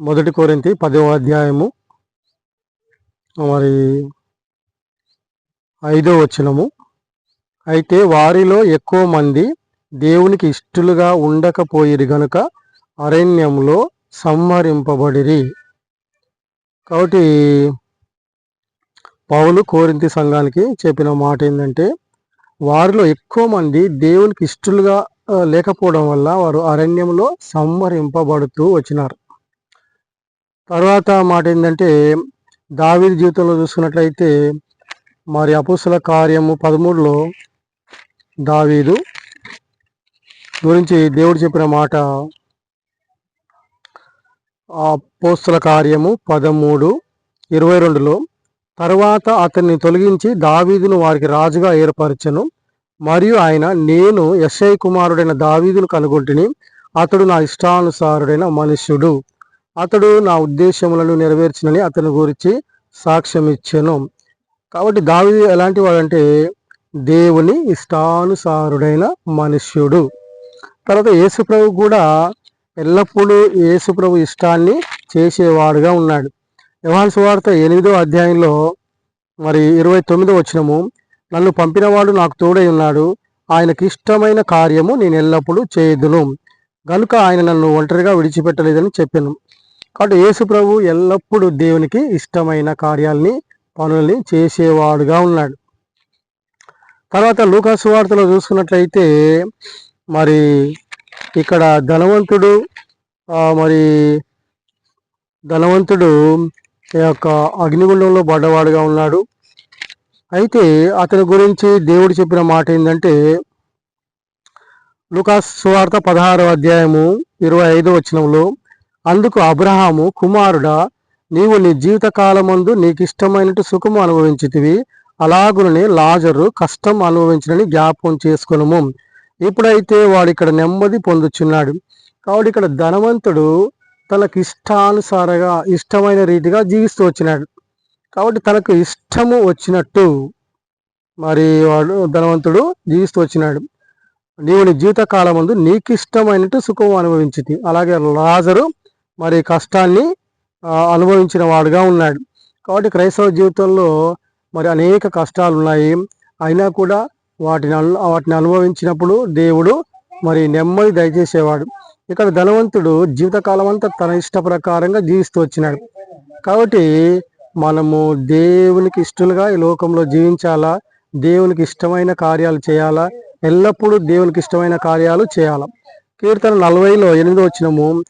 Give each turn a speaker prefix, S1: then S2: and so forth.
S1: మొదటి కోరింతి పదవ అధ్యాయము. మరి ఐదో వచనము. అయితే వారిలో ఎక్కువ మంది దేవునికి ఇష్టలుగా ఉండకపోయిరి గనుక అరణ్యంలో సంహరింపబడిరి. కాబట్టి పౌలు కోరింతి సంఘానికి చెప్పిన మాట ఏంటంటే వారిలో ఎక్కువ మంది దేవునికి ఇష్టలుగా లేకపోవడం వల్ల వారు అరణ్యంలో సంహరింపబడుతూ వచ్చినారు. తర్వాత మాట ఏంటంటే దావీది జీవితంలో చూసుకున్నట్లయితే మరి అపుసల కార్యము పదమూడులో దావీదు గురించి దేవుడు చెప్పిన మాట పోస్తుల కార్యము పదమూడు ఇరవై రెండులో తర్వాత అతన్ని తొలగించి దావీదును వారికి రాజుగా ఏర్పరచను. మరియు ఆయన నేను యశై కుమారుడైన దావీదును కనుగొంటిని అతడు నా ఇష్టానుసారుడైన మనుష్యుడు. అతడు నా ఉద్దేశములను నెరవేర్చినని అతని గురించి సాక్ష్యం ఇచ్చాను. కాబట్టి దావీదు ఎలాంటి వాడంటే దేవుని ఇష్టానుసారుడైన మనుష్యుడు. తర్వాత యేసుప్రభు కూడా ఎల్లప్పుడూ యేసుప్రభు ఇష్టాన్ని చేసేవాడుగా ఉన్నాడు. యోహాను సువార్త ఎనిమిదో అధ్యాయంలో మరి ఇరవై తొమ్మిదో వచ్చినము నన్ను పంపినవాడు నాకు తోడై ఉన్నాడు. ఆయనకి ఇష్టమైన కార్యము నేను ఎల్లప్పుడూ చేయదును. గనుక ఆయన నన్ను ఒంటరిగా విడిచిపెట్టలేదని చెప్పాను. కాబట్టి యేసు ప్రభు ఎల్లప్పుడూ దేవునికి ఇష్టమైన కార్యాలని పనుల్ని చేసేవాడుగా ఉన్నాడు. తర్వాత లూకాసు వార్తలో చూసుకున్నట్లయితే మరి ఇక్కడ ధనవంతుడు మరి ధనవంతుడు ఈ యొక్క అగ్నిగుండంలో పడ్డవాడుగా ఉన్నాడు. అయితే అతని గురించి దేవుడు చెప్పిన మాట ఏంటంటే లుకాస్ సువార్త పదహారవ అధ్యాయము ఇరవై ఐదో వచనంలో అందుకు అబ్రహాము కుమారుడా నీవు నీ జీవిత కాలమందు నీకు ఇష్టమైనట్టు సుఖము అనుభవించితివి అలాగునే లాజరు కష్టం అనుభవించినని జ్ఞాపకం చేసుకునము. ఇప్పుడైతే వాడు ఇక్కడ నెమ్మది పొందుచున్నాడు. కాబట్టి ఇక్కడ ధనవంతుడు తనకు ఇష్టానుసారగా ఇష్టమైన రీతిగా జీవిస్తూ వచ్చినాడు. కాబట్టి తనకు ఇష్టము వచ్చినట్టు మరి వాడు ధనవంతుడు జీవిస్తూ వచ్చినాడు. నీవు నీ జీవిత ముందు నీకు ఇష్టమైనట్టు సుఖం అనుభవించింది అలాగే లాజరు మరి కష్టాన్ని అనుభవించిన వాడుగా ఉన్నాడు. కాబట్టి క్రైస్తవ జీవితంలో మరి అనేక కష్టాలు ఉన్నాయి అయినా కూడా వాటిని వాటిని అనుభవించినప్పుడు దేవుడు మరి నెమ్మది దయచేసేవాడు. ఇక్కడ ధనవంతుడు జీవితకాలం అంతా తన ఇష్ట ప్రకారంగా జీవిస్తూ వచ్చినాడు. కాబట్టి మనము దేవునికి ఇష్టలుగా ఈ లోకంలో జీవించాలా? దేవునికి ఇష్టమైన కార్యాలు చేయాలా? ఎల్లప్పుడూ దేవునికి ఇష్టమైన కార్యాలు చేయాలా? కీర్తన నలభైలో ఎనిమిది వచ్చినము